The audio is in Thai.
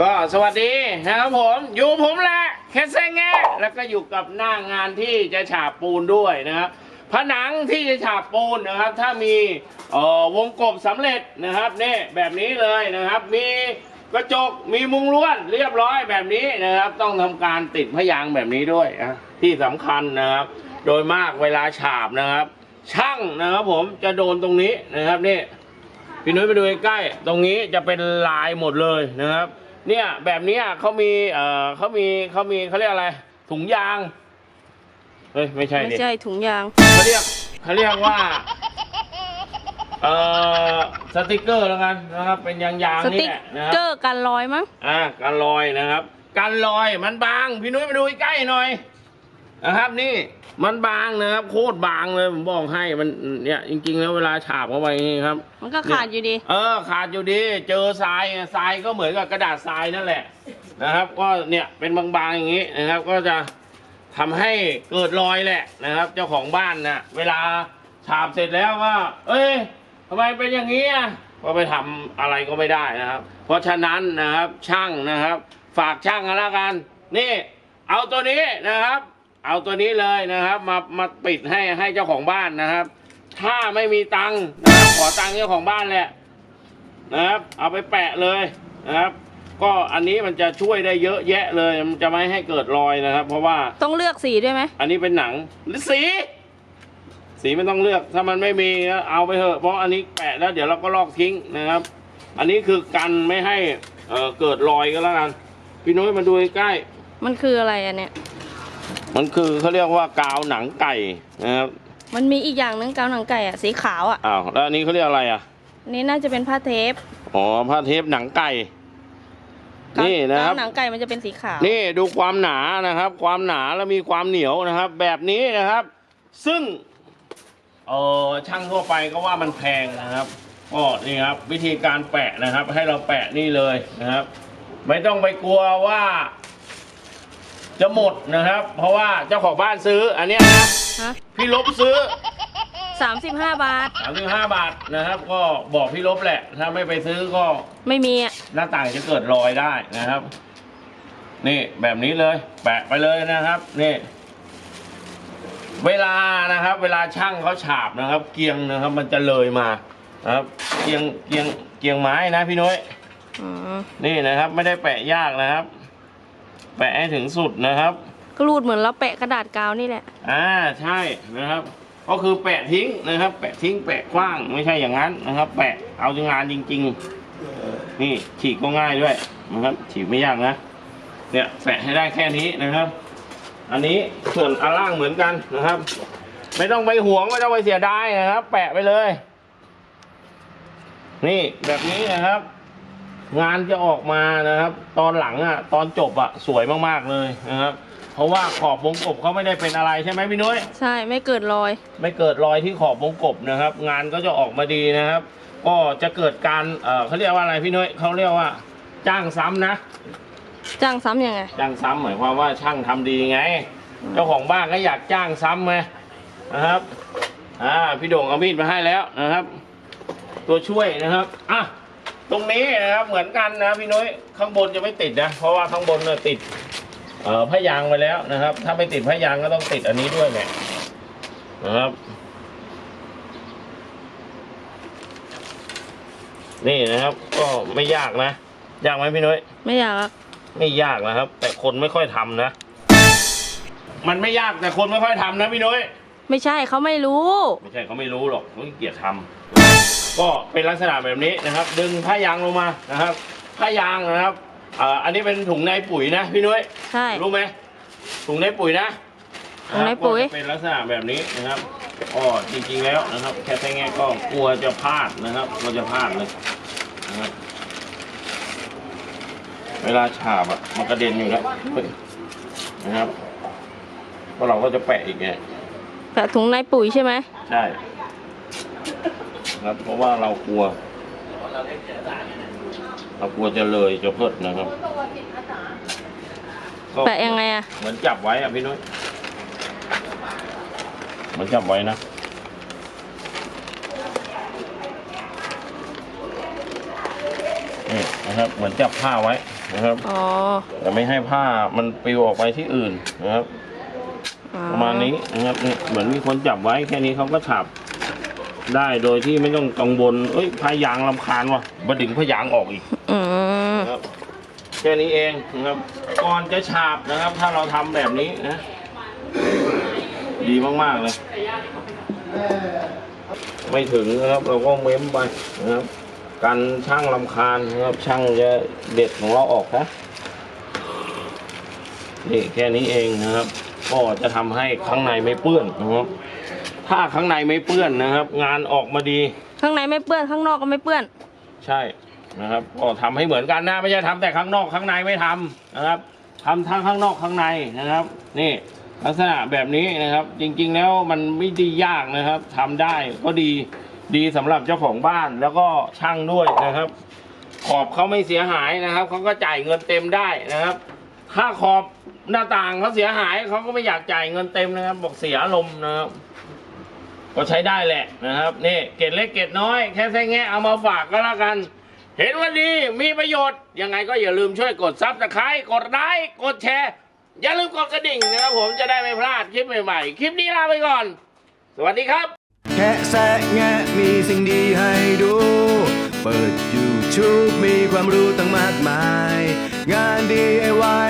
ก็สวัสดีนะครับผม อยู่ผมแหละแคสเซงแงแล้วก็อยู่กับหน้างานที่จะฉาบปูนด้วยนะครับผนังที่จะฉาบปูนนะครับ ถ้ามีเอ่อวงกบสำเร็จนะครับนี่แบบนี้เลยนะครับ มีกระจกมีมุงลวดเรียบร้อยแบบนี้นะครับ ต้องทำการติดพยางแบบนี้ด้วยนะที่สำคัญนะครับ โดยมากเวลาฉาบนะครับ ช่างนะครับ ผมจะโดนตรงนี้นะครับนี่พี่นุ้ยไปดูใกล้ตรงนี้จะเป็นลายหมดเลยนะครับ เนี่ยแบบเนี้ยเขามีเอ่อเขามีเขามีเขาเรียกอะไร ถุงยางเฮ้ยไม่ใช่ไม่ดิใช่ถุงยางเขาเรียกเขาเรียกว่าเอ่อสติกเกอร์แล้วกันนะครับ เป็นยางยางสๆนี่ติ๊กแหละนะครับเกอร์กันรอยมั้งอ่าการลอยนะครับการลอยมันบางพี่นุ้ยมาดูใกล้ๆหน่อย นะครับนี่มันบางนะครับ โคตรบางเลยผมบอกให้มันเนี่ยจริง ๆ แล้วเวลาฉาบเข้าไปนี่ครับ มันก็ขาดอยู่ดี เออ ขาดอยู่ดี เจอทรายไงทรายก็เหมือนกับกระดาษทรายนั่นแหละนะครับ ก็เนี่ยเป็นบางๆอย่างนี้นะครับ ก็จะทำให้เกิดรอยแหละนะครับ เจ้าของบ้านนะเวลาฉาบเสร็จแล้วก็เอ้ยทำไมเป็นอย่างนี้อะก็ไปทำอะไรก็ไม่ได้นะครับ เพราะฉะนั้นนะครับช่างนะครับ ฝากช่างกันแล้วกัน นี่ เอาตัวนี้นะครับ เอาตัวนี้เลยนะครับ มามาปิดให้ให้เจ้าของบ้านนะครับ ถ้าไม่มีตังค์นะครับขอตังค์เจ้าของบ้านแหละนะครับ เอาไปแปะเลยนะครับ ก็อันนี้มันจะช่วยได้เยอะแยะเลย มันจะไม่ให้เกิดรอยนะครับ เพราะว่าต้องเลือกสีด้วยไหมอันนี้เป็นหนังหรือสี สีไม่ต้องเลือกถ้ามันไม่มีก็เอาไปเถอะเพราะอันนี้แปะแล้วเดี๋ยวเราก็ลอกทิ้งนะครับ อันนี้คือกันไม่ให้เอ่อเกิดรอยก็แล้วกันพี่นุ้ยมาดูใกล้มันคืออะไรอันเนี้ยๆ มันคือเขาเรียกว่ากาวหนังไก่นะครับมันมีอีกอย่างนึงกาวหนังไก่อะสีขาวอะอ้าวแล้วอันนี้เขาเรียกอะไรอะอันนี้น่าจะเป็นผ้าเทปอ๋อผ้าเทปหนังไก่กาวนี่นะครับกาวหนังไก่มันจะเป็นสีขาว นี่ดูความหนานะครับ ความหนาแล้วมีความเหนียวนะครับ แบบนี้นะครับ ซึ่งเออช่างทั่วไปก็ว่ามันแพงนะครับก็นี่ครับ วิธีการแปะนะครับ ให้เราแปะนี่เลยนะครับ ไม่ต้องไปกลัวว่า จะหมดนะครับ เพราะว่าเจ้าของบ้านซื้ออันเนี้ยนะฮะพี่ลบซื้อ สามสิบห้าบาท 35 บาทนะครับ ก็บอกพี่ลบแหละ ถ้าไม่ไปซื้อก็ไม่มีอะหน้าต่างจะเกิดรอยได้นะครับ นี่แบบนี้เลย แปะไปเลยนะครับ นี่ เวลานะครับ เวลาช่างเขาฉาบนะครับ เกียงนะครับ มันจะเลยมานะครับ เกียงเกียงเกียงไม้นะพี่น้อย อืมนี่นะครับ ไม่ได้แปะยากนะครับ แปะให้ถึงสุดนะครับ ก็รูดเหมือนเราแปะกระดาษกาวนี่แหละ อ่าใช่นะครับ ก็คือแปะทิ้งนะครับ แปะทิ้งแปะกว้างไม่ใช่อย่างนั้นนะครับ แปะเอางานจริง ๆ นี่ฉีกก็ง่ายด้วยนะครับ ฉีกไม่ยากนะเนี่ยแปะให้ได้แค่นี้นะครับ อันนี้ส่วนอันล่างเหมือนกันนะครับ ไม่ต้องไปห่วงไม่ต้องไปเสียดายนะครับ แปะไปเลย นี่แบบนี้นะครับ งานจะออกมานะครับ ตอนหลังอะ ตอนจบอะ สวยมากๆเลยนะครับ เพราะว่าขอบวงกบเขาไม่ได้เป็นอะไรใช่ไหมพี่นุ้ยใช่ไม่เกิดรอย ไม่เกิดรอยที่ขอบวงกบนะครับ งานก็จะออกมาดีนะครับ ก็จะเกิดการเอ่อเขาเรียกว่าอะไรพี่นุ้ยเขาเรียกว่า จ้างซ้ำนะ จ้างซ้ำยังไง จ้างซ้ำหมายความว่าช่างทำดีไง เจ้าของบ้านก็อยากจ้างซ้ำไงนะครับ อ่าพี่โด่งเอามีดมาให้แล้วนะครับ ตัวช่วยนะครับอะ ตรงนี้นะครับเหมือนกันนะพี่นุ้ยข้างบนจะไม่ติดนะ เพราะว่าข้างบนเนี่ยติดเอ่อพยางค์ไปแล้วนะครับ ถ้าไม่ติดพยางค์ก็ต้องติดอันนี้ด้วยแหละนะครับ นี่นะครับ ก็ไม่ยากนะยากไหมพี่นุ้ยไม่อยากอะไม่ยากนะครับ แต่คนไม่ค่อยทำนะ มันไม่ยากแต่คนไม่ค่อยทำนะพี่นุ้ย ไม่ใช่เขาไม่รู้ ไม่ใช่เขาไม่รู้หรอกเขาขี้เกียจทำก็เป็นลักษณะแบบนี้นะครับ ดึงผ้ายางลงมานะครับ ผ้ายางนะครับอ่าอันนี้เป็นถุงในปุ๋ยนะพี่นุ้ยใช่ รู้ไหมถุงในปุ๋ยนะถุงในปุ๋ยก็จะเป็นลักษณะแบบนี้นะครับก็จริงๆแล้วนะครับ แค่แง่ก็กลัวจะพลาดนะครับกลัวจะพลาดเลยนะครับเวลาฉาบอะมันกระเด็นอยู่แล้วเฮ้ยนะครับเพราะเราก็จะแปะอีกไง แปะถุงในปุ๋ยใช่ไหมใช่ครับเพราะว่าเรากลัว เรากลัวจะเลยจะเพิดนะครับก็แปะยังไงอะเหมือนจับไว้อะพี่นุ้ยเหมือนจับไว้นะนี่นะครับเหมือนจับผ้าไว้นะครับอ๋อแต่ไม่ให้ผ้ามันปลิวออกไปที่อื่นนะครับอ๋อประมาณนี้นะครับนี่ เหมือนมีคนจับไว้แค่นี้เขาก็ฉับ ได้โดยที่ไม่ต้องกังวลเอ้ยพายางลำคาญว่ะบดึงพายางออกอีกอืมนะครับแค่นี้เองนะครับ ก่อนจะฉาบนะครับ ถ้าเราทำแบบนี้นะ ดีมากๆเลย ไม่ถึงนะครับเราก็เม้มไปนะครับ กันช่างลำคาญนะครับ ช่างจะเด็ดของเราออกนะนี่แค่นี้เองนะครับ ก็จะทำให้ข้างในไม่เปื้อนนะครับ ถ้าข้างในไม่เปื้อนนะครับ งานออกมาดี ข้างในไม่เปื้อนข้างนอกก็ไม่เปื้อน ใช่นะครับก็ทำให้เหมือนกันนะไม่ใช่ทำแต่ข้างนอกข้างในไม่ทำนะครับทำทั้งข้างนอกข้างในนะครับ นี่ลักษณะแบบนี้นะครับ จริง ๆ แล้วมันไม่ได้ยากนะครับทำได้ก็ดีดีสำหรับเจ้าของบ้านแล้วก็ช่างด้วยนะครับ ขอบเขาไม่เสียหายนะครับเขาก็จ่ายเงินเต็มได้นะครับ ถ้าขอบหน้าต่างเขาเสียหายเขาก็ไม่อยากจ่ายเงินเต็มนะครับ บอกเสียอารมณ์นะครับ ก็ใช้ได้แหละนะครับนี่เกร็ดเล็กเกร็ดน้อยแค่แค่แงะเอามาฝากก็แล้วกัน เห็นว่าดีมีประโยชน์ ยังไงก็อย่าลืมช่วยกดซับสไครต์กดไลค์กดแชร์ อย่าลืมกดกระดิ่งนะครับผมจะได้ไม่พลาดคลิปใหม่ๆ คลิปนี้ลาไปก่อน สวัสดีครับ แคะแซะแงะมีสิ่งดีให้ดู เปิด YouTube มีความรู้ตั้งมากมาย งาน DIY